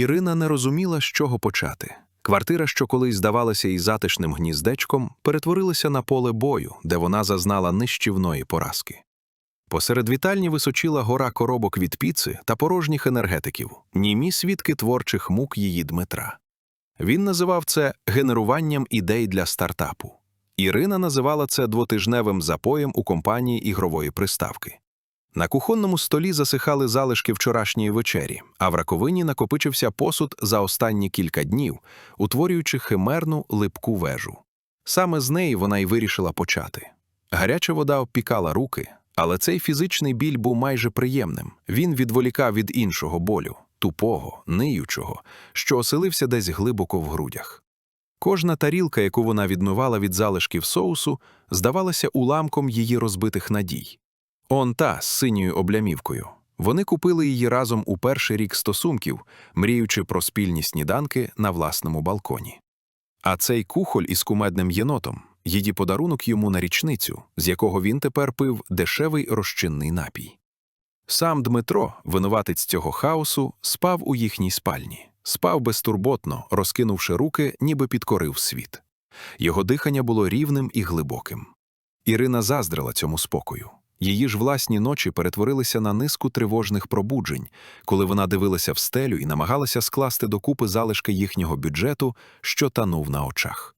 Ірина не розуміла, з чого почати. Квартира, що колись здавалася їй затишним гніздечком, перетворилася на поле бою, де вона зазнала нищівної поразки. Посеред вітальні височила гора коробок від піци та порожніх енергетиків, німі свідки творчих мук її Дмитра. Він називав це генеруванням ідей для стартапу. Ірина називала це двотижневим запоєм у компанії ігрової приставки. На кухонному столі засихали залишки вчорашньої вечері, а в раковині накопичився посуд за останні кілька днів, утворюючи химерну липку вежу. Саме з неї вона й вирішила почати. Гаряча вода обпікала руки, але цей фізичний біль був майже приємним. Він відволікав від іншого болю, тупого, ниючого, що оселився десь глибоко в грудях. Кожна тарілка, яку вона відмивала від залишків соусу, здавалася уламком її розбитих надій. Он та з синьою облямівкою. Вони купили її разом у перший рік стосунків, мріючи про спільні сніданки на власному балконі. А цей кухоль із кумедним єнотом її подарунок йому на річницю, з якого він тепер пив дешевий розчинний напій. Сам Дмитро, винуватець цього хаосу, спав у їхній спальні, спав безтурботно, розкинувши руки, ніби підкорив світ. Його дихання було рівним і глибоким. Ірина заздрила цьому спокою. Її ж власні ночі перетворилися на низку тривожних пробуджень, коли вона дивилася в стелю і намагалася скласти докупи залишки їхнього бюджету, що танув на очах.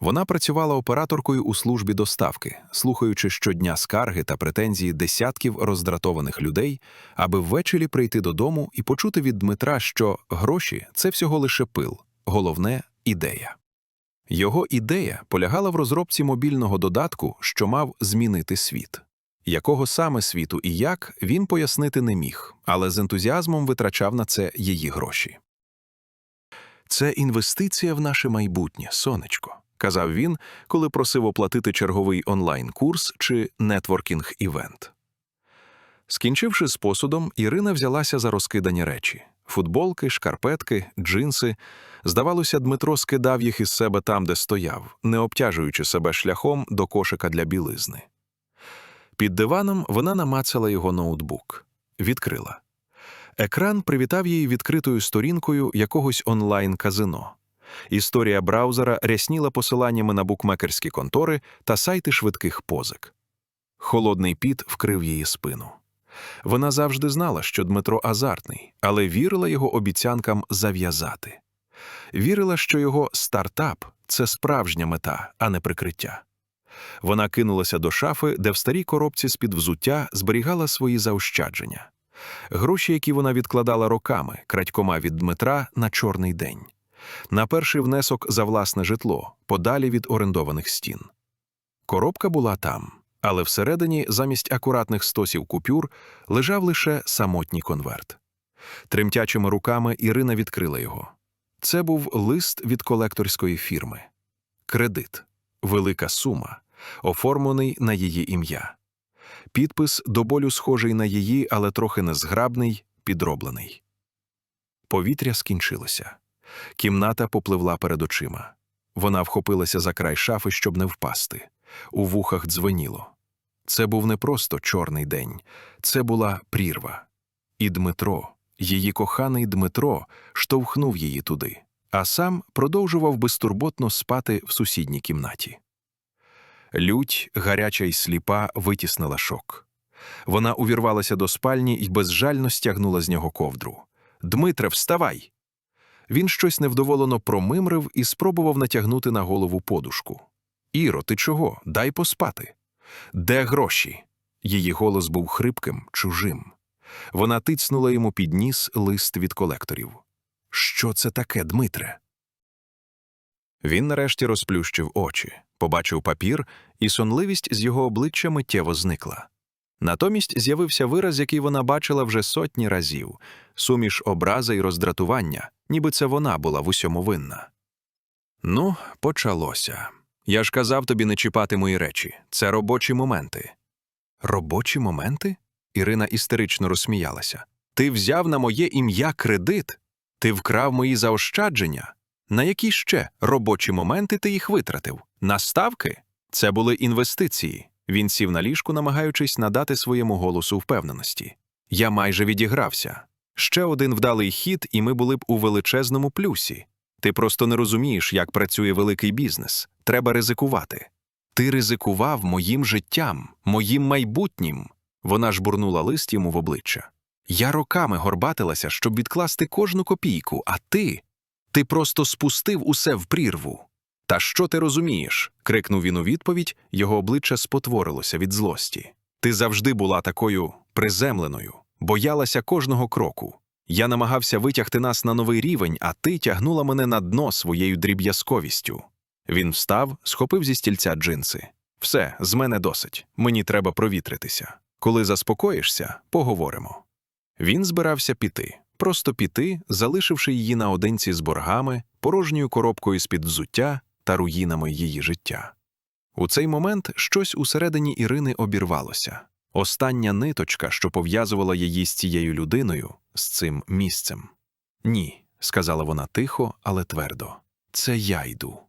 Вона працювала операторкою у службі доставки, слухаючи щодня скарги та претензії десятків роздратованих людей, аби ввечері прийти додому і почути від Дмитра, що гроші це всього лише пил, головне ідея. Його ідея полягала в розробці мобільного додатку, що мав змінити світ. Якого саме світу і як він пояснити не міг, але з ентузіазмом витрачав на це її гроші. Це інвестиція в наше майбутнє, сонечко, казав він, коли просив оплатити черговий онлайн-курс чи нетворкінг-івент. Скінчивши з посудом, Ірина взялася за розкидані речі футболки, шкарпетки, джинси. Здавалося, Дмитро скидав їх із себе там, де стояв, не обтяжуючи себе шляхом до кошика для білизни. Під диваном вона намацала його ноутбук, відкрила. Екран привітав її відкритою сторінкою якогось онлайн-казино. Історія браузера рясніла посиланнями на букмекерські контори та сайти швидких позик. Холодний піт вкрив її спину. Вона завжди знала, що Дмитро азартний, але вірила його обіцянкам зав'язати. Вірила, що його стартап це справжня мета, а не прикриття. Вона кинулася до шафи, де в старій коробці з-під взуття зберігала свої заощадження. Гроші, які вона відкладала роками, крадькома від Дмитра на чорний день, на перший внесок за власне житло, подалі від орендованих стін. Коробка була там, але всередині, замість акуратних стосів купюр, лежав лише самотній конверт. Тремтячими руками Ірина відкрила його. Це був лист від колекторської фірми. Кредит, велика сума, оформлений на її ім'я. Підпис до болю схожий на її, але трохи незграбний, підроблений. Повітря скінчилося. Кімната попливла перед очима. Вона вхопилася за край шафи, щоб не впасти. У вухах дзвеніло. Це був не просто чорний день, це була прірва. І Дмитро, її коханий Дмитро, штовхнув її туди, а сам продовжував безтурботно спати в сусідній кімнаті. Лють, гаряча й сліпа, витіснила шок. Вона увірвалася до спальні і безжально стягнула з нього ковдру. Дмитре, вставай! Він щось невдоволено промимрив і спробував натягнути на голову подушку. Іро, ти чого? Дай поспати. Де гроші? Її голос був хрипким, чужим. Вона тицнула йому під ніс лист від колекторів. Що це таке, Дмитре? Він нарешті розплющив очі, побачив папір, і сонливість з його обличчя миттєво зникла. Натомість з'явився вираз, який вона бачила вже сотні разів суміш образи й роздратування, ніби це вона була в усьому винна. Ну, почалося. Я ж казав тобі не чіпати мої речі. Це робочі моменти. Робочі моменти? Ірина істерично розсміялася. Ти взяв на моє ім'я кредит? Ти вкрав мої заощадження? На які ще робочі моменти ти їх витратив? На ставки? Це були інвестиції. Він сів на ліжку, намагаючись надати своєму голосу впевненості. Я майже відігрався. Ще один вдалий хід, і ми були б у величезному плюсі. Ти просто не розумієш, як працює великий бізнес. Треба ризикувати. Ти ризикував моїм життям, моїм майбутнім. Вона ж бурнула лист йому в обличчя. Я роками горбатилася, щоб відкласти кожну копійку, а ти. Ти просто спустив усе в прірву. Та що ти розумієш? крикнув він у відповідь, його обличчя спотворилося від злості. Ти завжди була такою приземленою, боялася кожного кроку. Я намагався витягти нас на новий рівень, а ти тягнула мене на дно своєю дріб'язковістю. Він встав, схопив зі стільця джинси. Все, з мене досить. Мені треба провітритися. Коли заспокоїшся, поговоримо. Він збирався піти, просто піти, залишивши її наодинці з боргами, порожньою коробкою з-під взуття та руїнами її життя. У цей момент щось усередині Ірини обірвалося. Остання ниточка, що пов'язувала її з цією людиною, з цим місцем. Ні, сказала вона тихо, але твердо. Це я йду.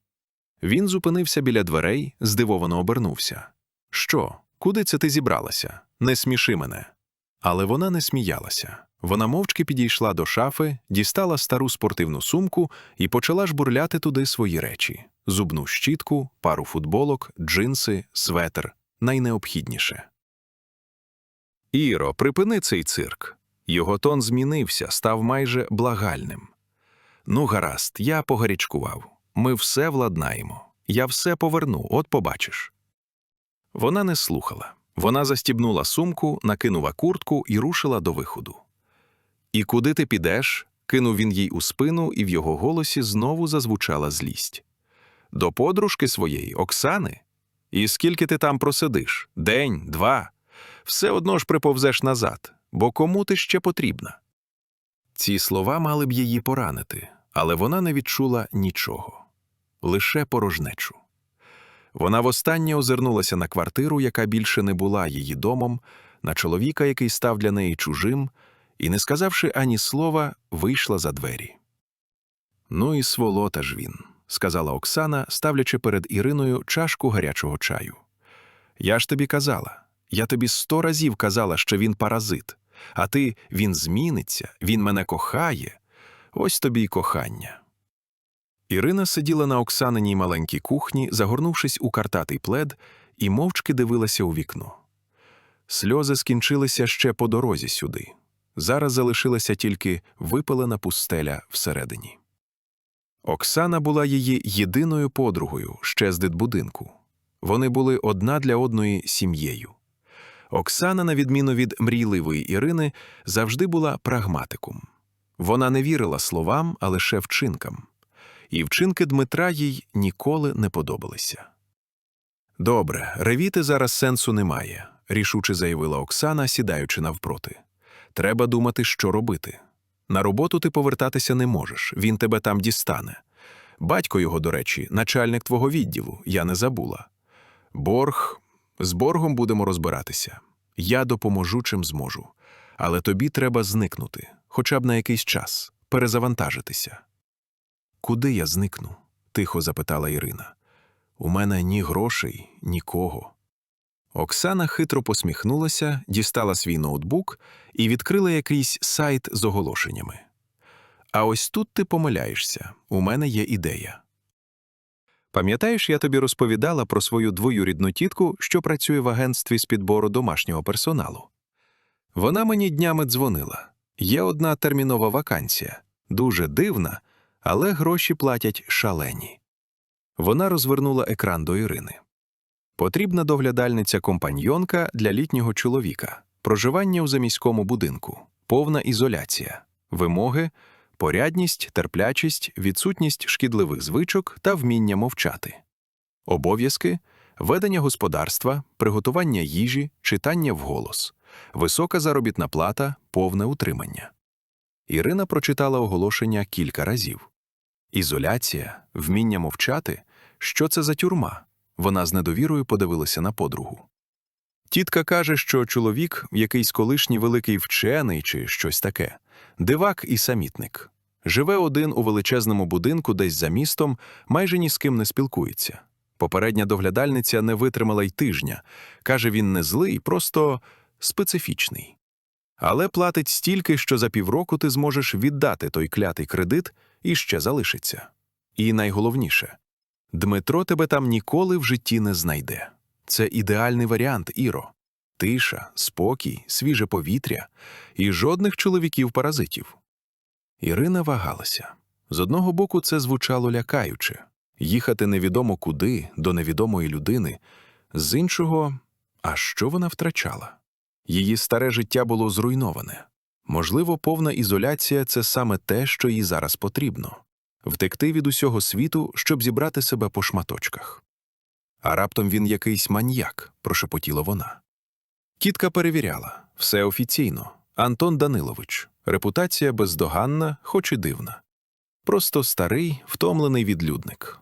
Він зупинився біля дверей, здивовано обернувся. Що, куди це ти зібралася? Не сміши мене. Але вона не сміялася. Вона мовчки підійшла до шафи, дістала стару спортивну сумку і почала жбурляти туди свої речі: зубну щітку, пару футболок, джинси, светр найнеобхідніше. Іро, припини цей цирк. Його тон змінився, став майже благальним. Ну, гаразд, я погарячкував. Ми все владнаємо. Я все поверну, от побачиш. Вона не слухала. Вона застібнула сумку, накинула куртку і рушила до виходу. І куди ти підеш? кинув він їй у спину, і в його голосі знову зазвучала злість. До подружки своєї, Оксани? І скільки ти там просидиш? День, два. Все одно ж приповзеш назад, бо кому ти ще потрібна? Ці слова мали б її поранити, але вона не відчула нічого лише порожнечу. Вона востаннє озирнулася на квартиру, яка більше не була її домом, на чоловіка, який став для неї чужим, і, не сказавши ані слова, вийшла за двері. Ну і сволота ж він, сказала Оксана, ставлячи перед Іриною чашку гарячого чаю. Я ж тобі казала, я тобі сто разів казала, що він паразит, а ти він зміниться, він мене кохає. Ось тобі й кохання. Ірина сиділа на Оксаниній маленькій кухні, загорнувшись у картатий плед, і мовчки дивилася у вікно. Сльози скінчилися ще по дорозі сюди. Зараз залишилася тільки випалена пустеля всередині. Оксана була її єдиною подругою ще з дитбудинку. Вони були одна для одної сім'єю. Оксана, на відміну від мрійливої Ірини, завжди була прагматиком. Вона не вірила словам, а лише вчинкам і вчинки Дмитра їй ніколи не подобалися. Добре, ревіти зараз сенсу немає, рішуче заявила Оксана, сідаючи навпроти. Треба думати, що робити. На роботу ти повертатися не можеш, він тебе там дістане. Батько його, до речі, начальник твого відділу, я не забула. Борг, з боргом будемо розбиратися. Я допоможу, чим зможу. Але тобі треба зникнути, хоча б на якийсь час, перезавантажитися. Куди я зникну? тихо запитала Ірина. У мене ні грошей, нікого. Оксана хитро посміхнулася, дістала свій ноутбук і відкрила якийсь сайт з оголошеннями. А ось тут ти помиляєшся, у мене є ідея. Пам'ятаєш, я тобі розповідала про свою двоюрідну тітку, що працює в агентстві з підбору домашнього персоналу. Вона мені днями дзвонила. Є одна термінова вакансія, дуже дивна, але гроші платять шалені. Вона розвернула екран до Ірини. Потрібна доглядальниця компаньйонка для літнього чоловіка, проживання у заміському будинку, повна ізоляція, вимоги, порядність, терплячість, відсутність шкідливих звичок та вміння мовчати, обов'язки, ведення господарства, приготування їжі, читання вголос, висока заробітна плата, повне утримання. Ірина прочитала оголошення кілька разів. Ізоляція, вміння мовчати що це за тюрма? Вона з недовірою подивилася на подругу. Тітка каже, що чоловік якийсь колишній великий вчений чи щось таке, дивак і самітник. Живе один у величезному будинку десь за містом, майже ні з ким не спілкується. Попередня доглядальниця не витримала й тижня. Каже, він не злий, просто специфічний. Але платить стільки, що за півроку ти зможеш віддати той клятий кредит і ще залишиться. І найголовніше Дмитро тебе там ніколи в житті не знайде. Це ідеальний варіант, Іро. Тиша, спокій, свіже повітря і жодних чоловіків-паразитів. Ірина вагалася. З одного боку, це звучало лякаюче їхати невідомо куди, до невідомої людини, з іншого, а що вона втрачала? Її старе життя було зруйноване. Можливо, повна ізоляція це саме те, що їй зараз потрібно втекти від усього світу, щоб зібрати себе по шматочках. А раптом він якийсь маньяк, прошепотіла вона. Тітка перевіряла все офіційно. Антон Данилович, репутація бездоганна, хоч і дивна. Просто старий, втомлений відлюдник.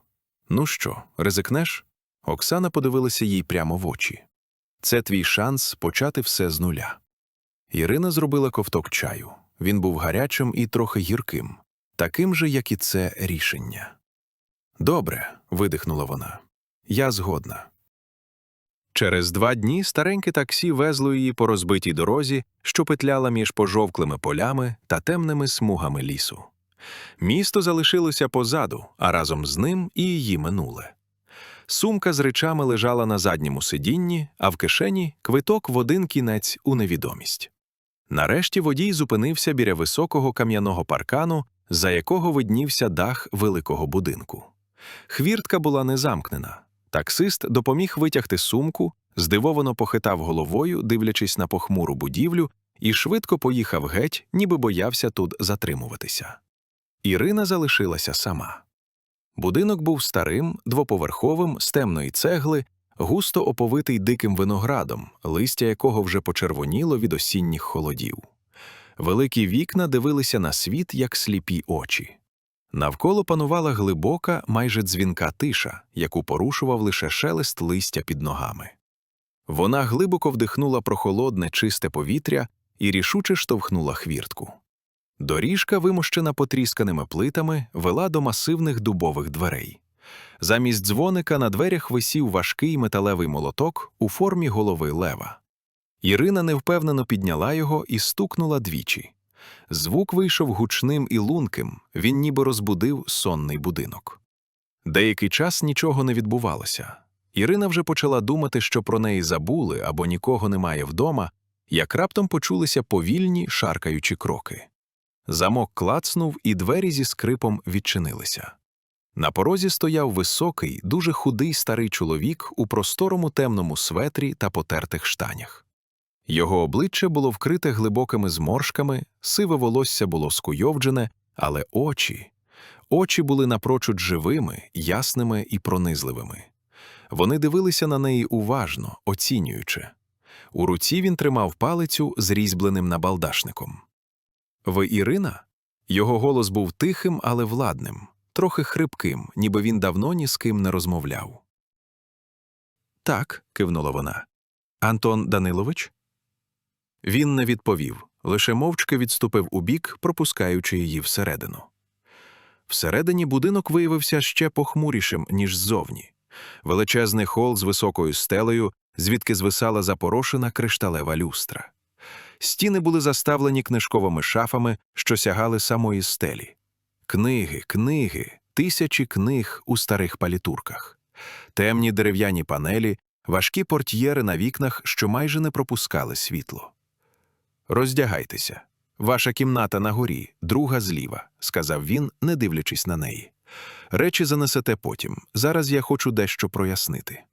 Ну що, ризикнеш? Оксана подивилася їй прямо в очі. Це твій шанс почати все з нуля. Ірина зробила ковток чаю. Він був гарячим і трохи гірким, таким же, як і це рішення. Добре, видихнула вона. Я згодна. Через два дні стареньке таксі везло її по розбитій дорозі, що петляла між пожовклими полями та темними смугами лісу. Місто залишилося позаду, а разом з ним і її минуле. Сумка з речами лежала на задньому сидінні, а в кишені квиток в один кінець у невідомість. Нарешті водій зупинився біля високого кам'яного паркану, за якого виднівся дах великого будинку. Хвіртка була не замкнена. Таксист допоміг витягти сумку, здивовано похитав головою, дивлячись на похмуру будівлю, і швидко поїхав геть, ніби боявся тут затримуватися. Ірина залишилася сама. Будинок був старим, двоповерховим, з темної цегли, густо оповитий диким виноградом, листя якого вже почервоніло від осінніх холодів. Великі вікна дивилися на світ, як сліпі очі. Навколо панувала глибока, майже дзвінка тиша, яку порушував лише шелест листя під ногами. Вона глибоко вдихнула прохолодне, чисте повітря і рішуче штовхнула хвіртку. Доріжка, вимощена потрісканими плитами, вела до масивних дубових дверей. Замість дзвоника на дверях висів важкий металевий молоток у формі голови лева. Ірина невпевнено підняла його і стукнула двічі. Звук вийшов гучним і лунким, він ніби розбудив сонний будинок. Деякий час нічого не відбувалося. Ірина вже почала думати, що про неї забули або нікого немає вдома, як раптом почулися повільні, шаркаючі кроки. Замок клацнув, і двері зі скрипом відчинилися. На порозі стояв високий, дуже худий старий чоловік у просторому темному светрі та потертих штанях. Його обличчя було вкрите глибокими зморшками, сиве волосся було скуйовджене, але очі, очі були напрочуд живими, ясними і пронизливими. Вони дивилися на неї уважно, оцінюючи. У руці він тримав палицю з різьбленим набалдашником. Ви Ірина? Його голос був тихим, але владним, трохи хрипким, ніби він давно ні з ким не розмовляв. Так, кивнула вона. Антон Данилович? Він не відповів, лише мовчки відступив убік, пропускаючи її всередину. Всередині будинок виявився ще похмурішим, ніж ззовні. Величезний хол з високою стелею, звідки звисала запорошена кришталева люстра. Стіни були заставлені книжковими шафами, що сягали самої стелі. Книги, книги, тисячі книг у старих палітурках, темні дерев'яні панелі, важкі портьєри на вікнах, що майже не пропускали світло. Роздягайтеся. Ваша кімната на горі, друга зліва, сказав він, не дивлячись на неї. Речі занесете потім. Зараз я хочу дещо прояснити.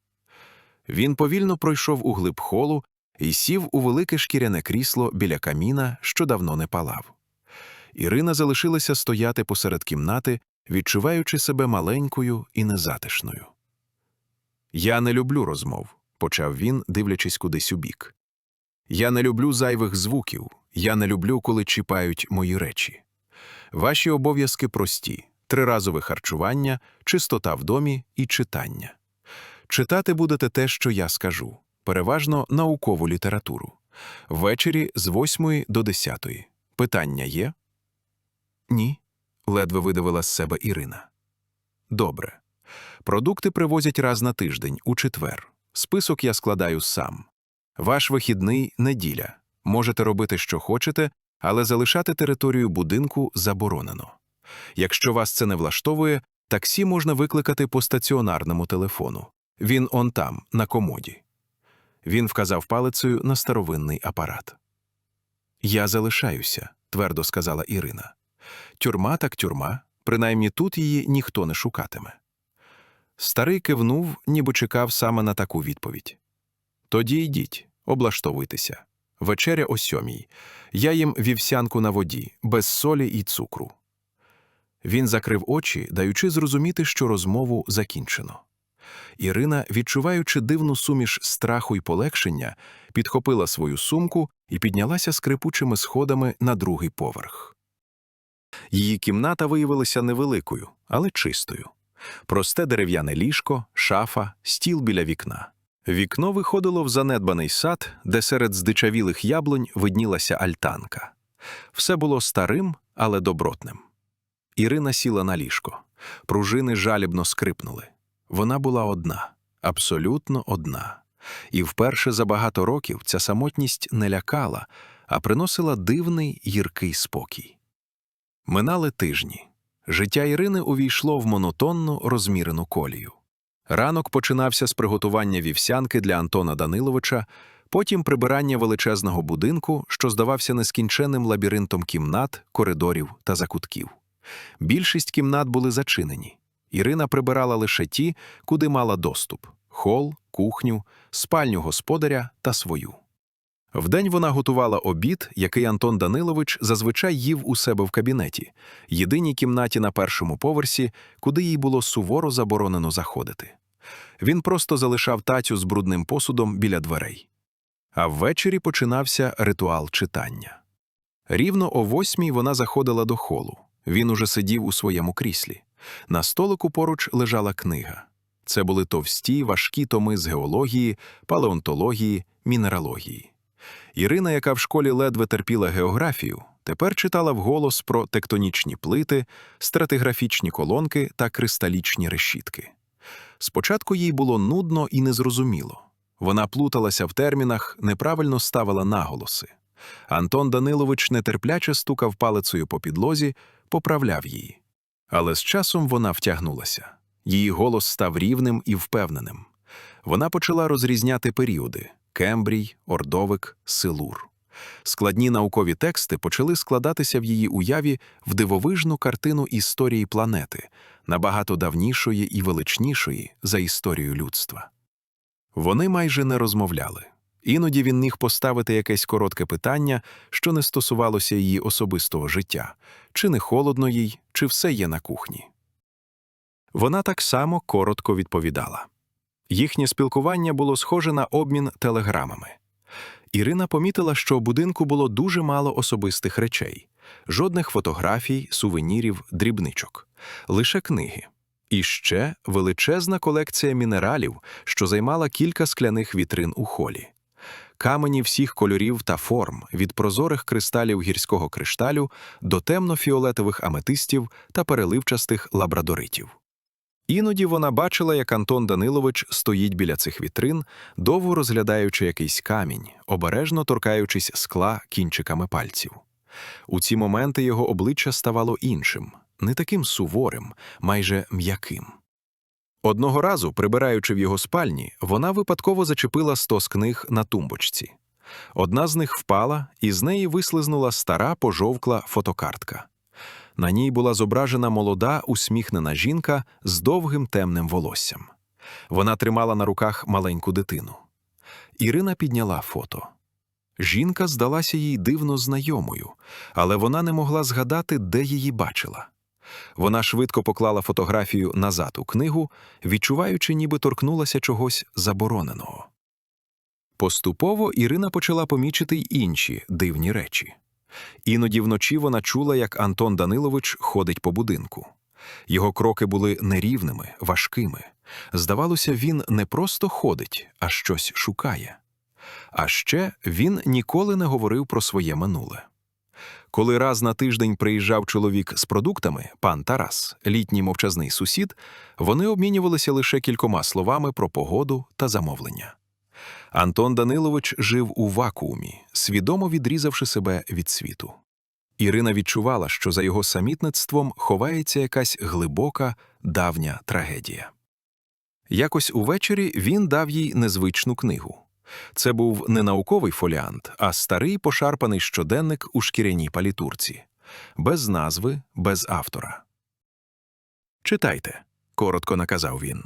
Він повільно пройшов у глиб холу і сів у велике шкіряне крісло біля каміна, що давно не палав. Ірина залишилася стояти посеред кімнати, відчуваючи себе маленькою і незатишною. Я не люблю розмов, почав він, дивлячись кудись у бік. Я не люблю зайвих звуків, я не люблю, коли чіпають мої речі. Ваші обов'язки прості триразове харчування, чистота в домі і читання. Читати будете те, що я скажу, переважно наукову літературу. Ввечері з 8 до 10. Питання є? Ні, ледве видавила з себе Ірина. Добре. Продукти привозять раз на тиждень, у четвер. Список я складаю сам. Ваш вихідний неділя. Можете робити, що хочете, але залишати територію будинку заборонено. Якщо вас це не влаштовує, таксі можна викликати по стаціонарному телефону. Він он там, на комоді. Він вказав палицею на старовинний апарат. Я залишаюся, твердо сказала Ірина. Тюрма так тюрма, принаймні тут її ніхто не шукатиме. Старий кивнув, ніби чекав саме на таку відповідь. Тоді йдіть, облаштовуйтеся. Вечеря о сьомій. Я їм вівсянку на воді, без солі і цукру. Він закрив очі, даючи зрозуміти, що розмову закінчено. Ірина, відчуваючи дивну суміш страху й полегшення, підхопила свою сумку і піднялася скрипучими сходами на другий поверх. Її кімната виявилася невеликою, але чистою. Просте дерев'яне ліжко, шафа, стіл біля вікна. Вікно виходило в занедбаний сад, де серед здичавілих яблунь виднілася альтанка. Все було старим, але добротним. Ірина сіла на ліжко. Пружини жалібно скрипнули. Вона була одна, абсолютно одна. І вперше за багато років ця самотність не лякала, а приносила дивний гіркий спокій. Минали тижні. Життя Ірини увійшло в монотонну розмірену колію. Ранок починався з приготування вівсянки для Антона Даниловича, потім прибирання величезного будинку, що здавався нескінченним лабіринтом кімнат, коридорів та закутків. Більшість кімнат були зачинені. Ірина прибирала лише ті, куди мала доступ хол, кухню, спальню господаря та свою. Вдень вона готувала обід, який Антон Данилович зазвичай їв у себе в кабінеті, єдиній кімнаті на першому поверсі, куди їй було суворо заборонено заходити. Він просто залишав тацю з брудним посудом біля дверей. А ввечері починався ритуал читання. Рівно о восьмій вона заходила до холу. Він уже сидів у своєму кріслі. На столику поруч лежала книга. Це були товсті, важкі томи з геології, палеонтології, мінералогії. Ірина, яка в школі ледве терпіла географію, тепер читала вголос про тектонічні плити, стратиграфічні колонки та кристалічні решітки. Спочатку їй було нудно і незрозуміло. Вона плуталася в термінах, неправильно ставила наголоси. Антон Данилович нетерпляче стукав палицею по підлозі, поправляв її. Але з часом вона втягнулася. Її голос став рівним і впевненим. Вона почала розрізняти періоди Кембрій, Ордовик, Силур. Складні наукові тексти почали складатися в її уяві в дивовижну картину історії планети, набагато давнішої і величнішої за історію людства. Вони майже не розмовляли. Іноді він міг поставити якесь коротке питання, що не стосувалося її особистого життя, чи не холодно їй, чи все є на кухні. Вона так само коротко відповідала. Їхнє спілкування було схоже на обмін телеграмами. Ірина помітила, що у будинку було дуже мало особистих речей, жодних фотографій, сувенірів, дрібничок, лише книги. І ще величезна колекція мінералів, що займала кілька скляних вітрин у холі. Камені всіх кольорів та форм, від прозорих кристалів гірського кришталю до темно-фіолетових аметистів та переливчастих лабрадоритів. Іноді вона бачила, як Антон Данилович стоїть біля цих вітрин, довго розглядаючи якийсь камінь, обережно торкаючись скла кінчиками пальців. У ці моменти його обличчя ставало іншим, не таким суворим, майже м'яким. Одного разу, прибираючи в його спальні, вона випадково зачепила стос книг на тумбочці. Одна з них впала, і з неї вислизнула стара пожовкла фотокартка. На ній була зображена молода, усміхнена жінка з довгим темним волоссям. Вона тримала на руках маленьку дитину. Ірина підняла фото. Жінка здалася їй дивно знайомою, але вона не могла згадати, де її бачила. Вона швидко поклала фотографію назад у книгу, відчуваючи, ніби торкнулася чогось забороненого. Поступово Ірина почала помічити й інші дивні речі. Іноді вночі вона чула, як Антон Данилович ходить по будинку. Його кроки були нерівними, важкими. Здавалося, він не просто ходить, а щось шукає. А ще він ніколи не говорив про своє минуле. Коли раз на тиждень приїжджав чоловік з продуктами, пан Тарас, літній мовчазний сусід, вони обмінювалися лише кількома словами про погоду та замовлення. Антон Данилович жив у вакуумі, свідомо відрізавши себе від світу. Ірина відчувала, що за його самітництвом ховається якась глибока, давня трагедія. Якось увечері він дав їй незвичну книгу. Це був не науковий фоліант, а старий пошарпаний щоденник у шкіряній палітурці, без назви, без автора. Читайте, коротко наказав він.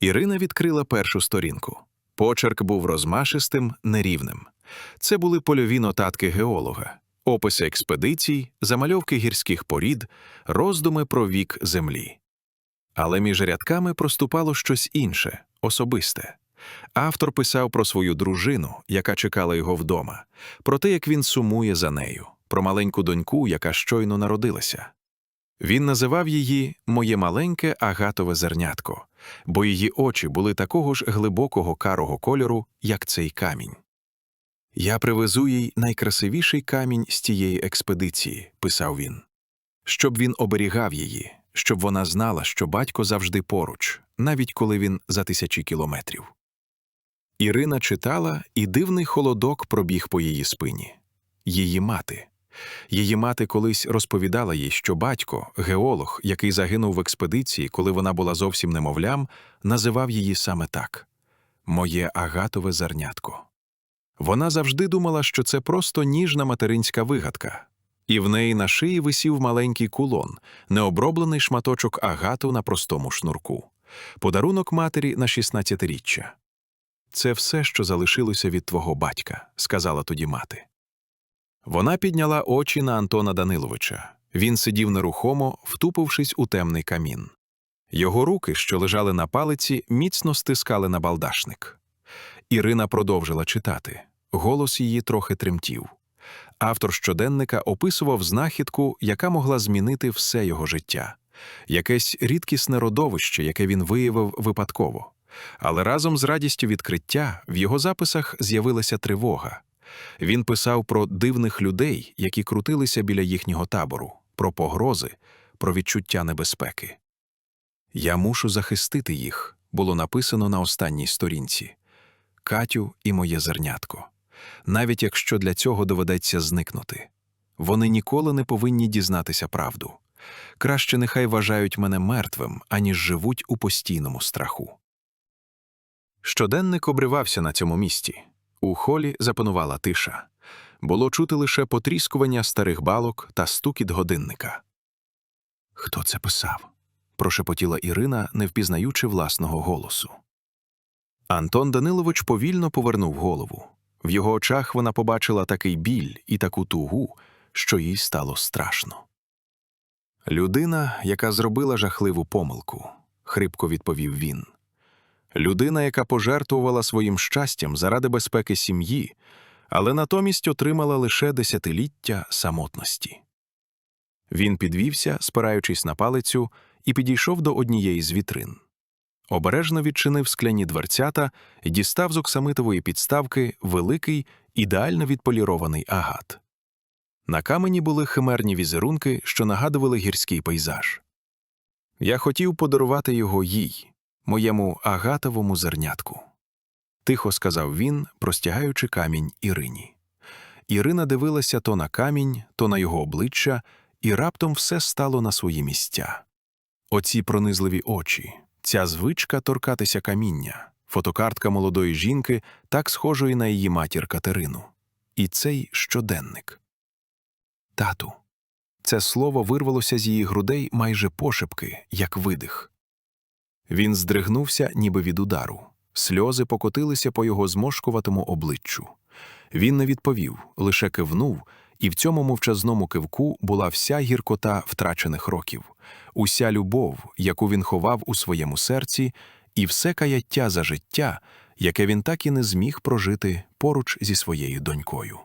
Ірина відкрила першу сторінку. Почерк був розмашистим, нерівним. Це були польові нотатки геолога, описи експедицій, замальовки гірських порід, роздуми про вік землі. Але між рядками проступало щось інше, особисте. Автор писав про свою дружину, яка чекала його вдома, про те, як він сумує за нею, про маленьку доньку, яка щойно народилася. Він називав її Моє маленьке агатове зернятко, бо її очі були такого ж глибокого карого кольору, як цей камінь. Я привезу їй найкрасивіший камінь з тієї експедиції, писав він, щоб він оберігав її, щоб вона знала, що батько завжди поруч, навіть коли він за тисячі кілометрів. Ірина читала, і дивний холодок пробіг по її спині. Її мати. Її мати колись розповідала їй, що батько, геолог, який загинув в експедиції, коли вона була зовсім немовлям, називав її саме так Моє агатове зернятко. Вона завжди думала, що це просто ніжна материнська вигадка, і в неї на шиї висів маленький кулон, необроблений шматочок агату на простому шнурку, подарунок матері на 16-річчя. Це все, що залишилося від твого батька, сказала тоді мати. Вона підняла очі на Антона Даниловича. Він сидів нерухомо, втупившись у темний камін. Його руки, що лежали на палиці, міцно стискали на балдашник. Ірина продовжила читати. Голос її трохи тремтів. Автор щоденника описував знахідку, яка могла змінити все його життя, якесь рідкісне родовище, яке він виявив випадково. Але разом з радістю відкриття в його записах з'явилася тривога. Він писав про дивних людей, які крутилися біля їхнього табору, про погрози, про відчуття небезпеки. Я мушу захистити їх, було написано на останній сторінці Катю і моє зернятко. Навіть якщо для цього доведеться зникнути. Вони ніколи не повинні дізнатися правду. Краще нехай вважають мене мертвим, аніж живуть у постійному страху. Щоденник обривався на цьому місці. У холі запанувала тиша. Було чути лише потріскування старих балок та стукіт годинника. Хто це писав? прошепотіла Ірина, не впізнаючи власного голосу. Антон Данилович повільно повернув голову. В його очах вона побачила такий біль і таку тугу, що їй стало страшно. Людина, яка зробила жахливу помилку, хрипко відповів він. Людина, яка пожертвувала своїм щастям заради безпеки сім'ї, але натомість отримала лише десятиліття самотності. Він підвівся, спираючись на палицю, і підійшов до однієї з вітрин. Обережно відчинив скляні дверцята і дістав з оксамитової підставки великий, ідеально відполірований агат. На камені були химерні візерунки, що нагадували гірський пейзаж. Я хотів подарувати його їй, моєму агатовому зернятку. Тихо сказав він, простягаючи камінь Ірині. Ірина дивилася то на камінь, то на його обличчя, і раптом все стало на свої місця. Оці пронизливі очі, ця звичка торкатися каміння, фотокартка молодої жінки, так схожої на її матір Катерину, і цей щоденник. Тату. Це слово вирвалося з її грудей майже пошепки, як видих. Він здригнувся, ніби від удару. Сльози покотилися по його зморшкуватому обличчю. Він не відповів, лише кивнув, і в цьому мовчазному кивку була вся гіркота втрачених років, уся любов, яку він ховав у своєму серці, і все каяття за життя, яке він так і не зміг прожити поруч зі своєю донькою.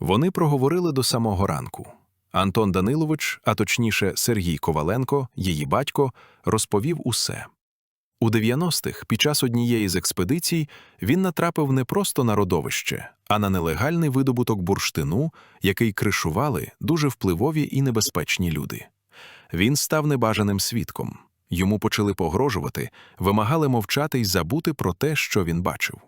Вони проговорили до самого ранку. Антон Данилович, а точніше Сергій Коваленко, її батько, розповів усе. У 90-х, під час однієї з експедицій, він натрапив не просто на родовище, а на нелегальний видобуток бурштину, який кришували дуже впливові і небезпечні люди. Він став небажаним свідком. Йому почали погрожувати, вимагали мовчати й забути про те, що він бачив.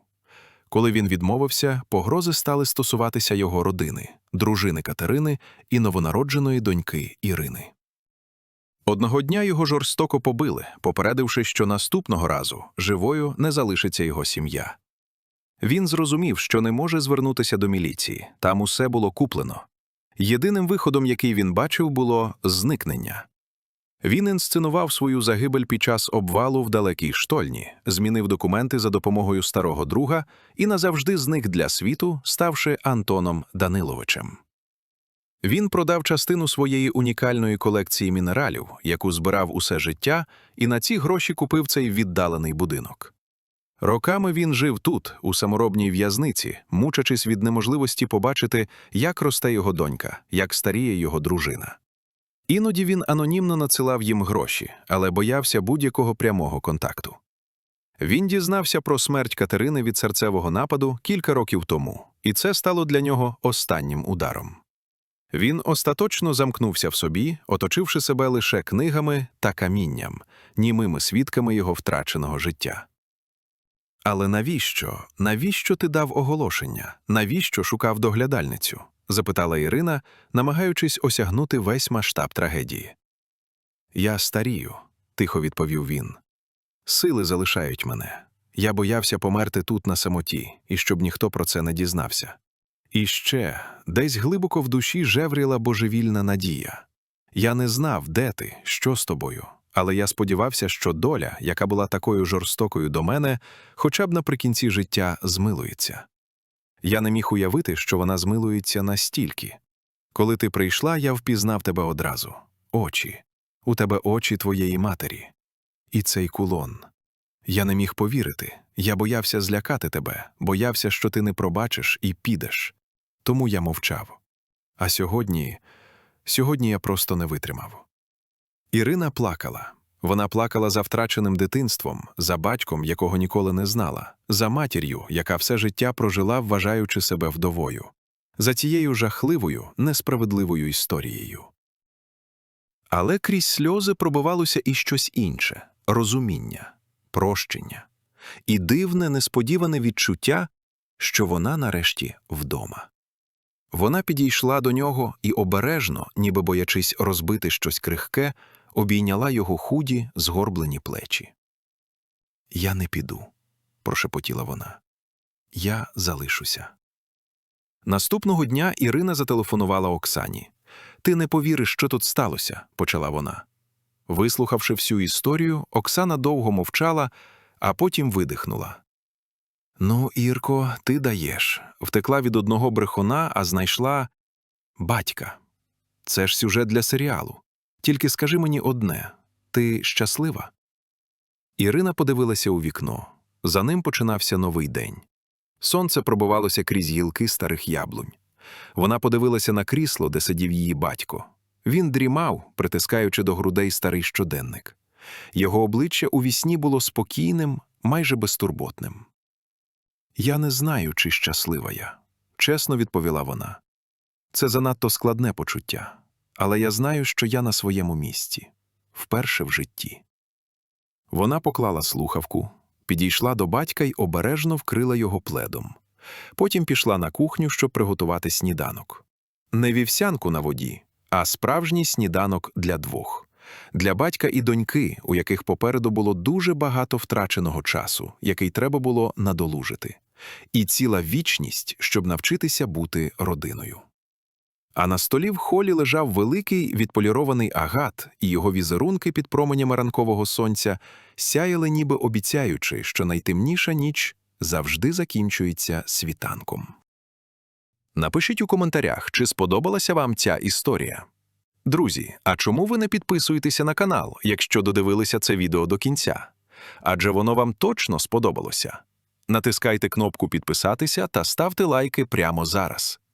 Коли він відмовився, погрози стали стосуватися його родини, дружини Катерини і новонародженої доньки Ірини. Одного дня його жорстоко побили, попередивши, що наступного разу живою не залишиться його сім'я. Він зрозумів, що не може звернутися до міліції, там усе було куплено. Єдиним виходом, який він бачив, було зникнення. Він інсценував свою загибель під час обвалу в далекій штольні, змінив документи за допомогою старого друга і назавжди зник для світу, ставши Антоном Даниловичем. Він продав частину своєї унікальної колекції мінералів, яку збирав усе життя, і на ці гроші купив цей віддалений будинок. Роками він жив тут, у саморобній в'язниці, мучачись від неможливості побачити, як росте його донька, як старіє його дружина. Іноді він анонімно надсилав їм гроші, але боявся будь-якого прямого контакту. Він дізнався про смерть Катерини від серцевого нападу кілька років тому, і це стало для нього останнім ударом. Він остаточно замкнувся в собі, оточивши себе лише книгами та камінням, німими свідками його втраченого життя. Але навіщо? Навіщо ти дав оголошення? Навіщо шукав доглядальницю? Запитала Ірина, намагаючись осягнути весь масштаб трагедії. Я старію, тихо відповів він. Сили залишають мене. Я боявся померти тут на самоті, і щоб ніхто про це не дізнався. І ще десь глибоко в душі жевріла божевільна надія. Я не знав, де ти, що з тобою, але я сподівався, що доля, яка була такою жорстокою до мене, хоча б наприкінці життя змилується. Я не міг уявити, що вона змилується настільки. Коли ти прийшла, я впізнав тебе одразу очі, у тебе очі твоєї матері. І цей кулон. Я не міг повірити, я боявся злякати тебе, боявся, що ти не пробачиш і підеш. Тому я мовчав. А сьогодні, сьогодні я просто не витримав. Ірина плакала. Вона плакала за втраченим дитинством, за батьком, якого ніколи не знала, за матір'ю, яка все життя прожила, вважаючи себе вдовою, за цією жахливою, несправедливою історією. Але крізь сльози пробивалося і щось інше розуміння, прощення, і дивне, несподіване відчуття, що вона нарешті вдома. Вона підійшла до нього і обережно, ніби боячись розбити щось крихке, обійняла його худі, згорблені плечі. Я не піду, прошепотіла вона. Я залишуся. Наступного дня Ірина зателефонувала Оксані. Ти не повіриш, що тут сталося, почала вона. Вислухавши всю історію, Оксана довго мовчала, а потім видихнула. Ну, Ірко, ти даєш. Втекла від одного брехуна, а знайшла батька. Це ж сюжет для серіалу. Тільки скажи мені одне ти щаслива? Ірина подивилася у вікно. За ним починався новий день. Сонце пробивалося крізь гілки старих яблунь. Вона подивилася на крісло, де сидів її батько. Він дрімав, притискаючи до грудей старий щоденник. Його обличчя у вісні було спокійним, майже безтурботним. Я не знаю, чи щаслива я, чесно відповіла вона. Це занадто складне почуття, але я знаю, що я на своєму місці, вперше в житті. Вона поклала слухавку, підійшла до батька й обережно вкрила його пледом. Потім пішла на кухню, щоб приготувати сніданок. Не вівсянку на воді, а справжній сніданок для двох. Для батька і доньки, у яких попереду було дуже багато втраченого часу, який треба було надолужити, і ціла вічність, щоб навчитися бути родиною. А на столі в холі лежав великий відполірований агат, і його візерунки під променями ранкового сонця сяяли, ніби обіцяючи, що найтемніша ніч завжди закінчується світанком. Напишіть у коментарях, чи сподобалася вам ця історія. Друзі, а чому ви не підписуєтеся на канал, якщо додивилися це відео до кінця? Адже воно вам точно сподобалося. Натискайте кнопку підписатися та ставте лайки прямо зараз.